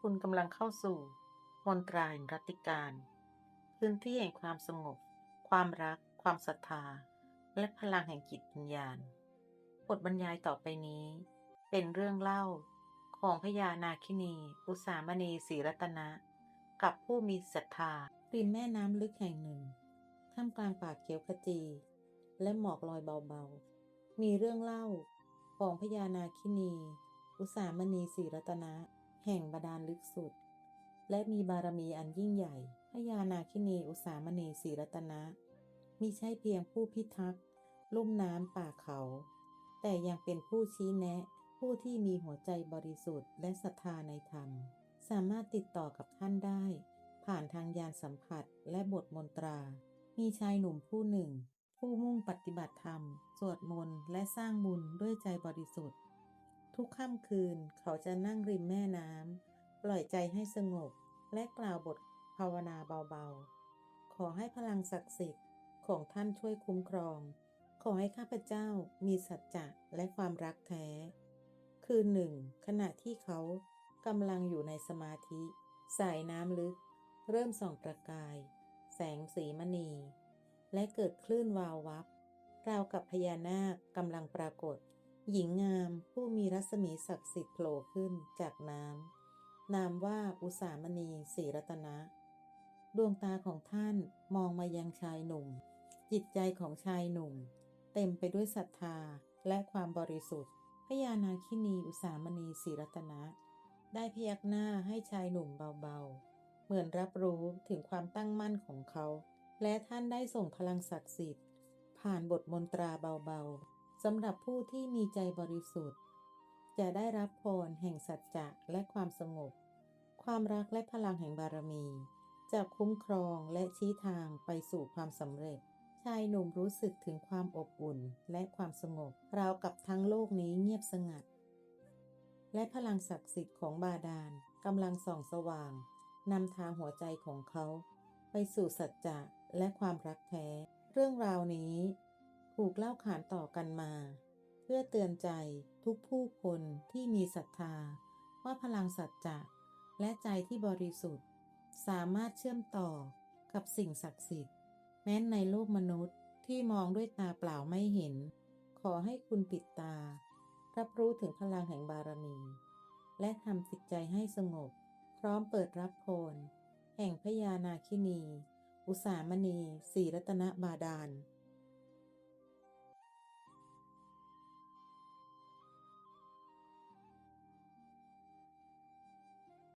คุณกำลังเข้าสู่มนตราแห่งรัติการ พื้นที่แห่งความสงบ ความรัก ความศรัทธา และพลังแห่งจิตวิญญาณ บทบรรยายต่อไปนี้ เป็นเรื่องเล่าของพญานาคินี อุสามณีศรีรัตนะ กับผู้มีศรัทธาริมแม่น้ำลึกแห่งหนึ่ง ท่ามกลางป่าเขียวขจี และหมอกลอยเบาๆ มีเรื่องเล่าของพญานาคินี อุสามณีศรีรัตนะ แห่งบาดาลลึกสุด และมีบารมีอันยิ่งใหญ่พญานาคินีอุสามณีศรีรัตนะมิใช่เพียงผู้พิทักษ์ลุ่มน้ำป่าเขา แต่ยังเป็นผู้ชี้แนะ ผู้ที่มีหัวใจบริสุทธิ์และศรัทธาในธรรม สามารถติดต่อกับท่านได้ ผ่านทางยานสัมผัสและบทมนตรา มีชายหนุ่มผู้หนึ่ง ผู้มุ่งปฏิบัติธรรม สวดมนต์และสร้างบุญด้วยใจบริสุทธิ์ ทุกค่ำคืนเขาจะนั่งริมแม่น้ำปล่อยใจให้สงบ และกล่าวบทภาวนาเบาๆ ขอให้พลังศักดิ์สิทธิ์ของท่านช่วยคุ้มครอง ขอให้ข้าพเจ้ามีสัจจะและความรักแท้ คืนหนึ่ง ขณะที่เขากำลังอยู่ในสมาธิ สายน้ำลึก เริ่มส่องประกาย แสงสีมณี และเกิดคลื่นวาววับ ราวกับพญานาคกำลังปรากฏ หญิงงามผู้มีรัศมีศักดิ์สิทธิ์โผล่ขึ้นจากน้ำ นามว่าอุสามณีศรีรัตนะ ดวงตาของท่านมองมายังชายหนุ่ม จิตใจของชายหนุ่ม เต็มไปด้วยศรัทธาและความบริสุทธิ์ พญานาคินีอุสามณีศรีรัตนะ ได้พยักหน้าให้ชายหนุ่มเบาๆ เหมือนรับรู้ถึงความตั้งมั่นของเขา และท่านได้ส่งพลังศักดิ์สิทธิ์ ผ่านบทมนตราเบาๆ สำหรับผู้ที่มีใจบริสุทธิ์ จะได้รับพรแห่งสัจจะและความสงบ ความรักและพลังแห่งบารมี จะคุ้มครองและชี้ทางไปสู่ความสำเร็จ ชายหนุ่มรู้สึกถึงความอบอุ่นและความสงบ ราวกับทั้งโลกนี้เงียบสงัด และพลังศักดิ์สิทธิ์ของบาดาลกำลังส่องสว่างนำทางหัวใจของเขา ไปสู่สัจจะและความรักแท้ เรื่องราวนี้ ถูกเล่าขานต่อกันมา เพื่อเตือนใจทุกผู้คนที่มีศรัทธา ว่าพลังสัจจะและใจที่บริสุทธิ์ สามารถเชื่อมต่อกับสิ่งศักดิ์สิทธิ์ แม้นในโลกมนุษย์ที่มองด้วยตาเปล่าไม่เห็น ขอให้คุณปิดตา รับรู้ถึงพลังแห่งบารมี และทำจิตใจให้สงบ พร้อมเปิดรับพรแห่งพญานาคินี อุสามณีศีรัตนบาดาล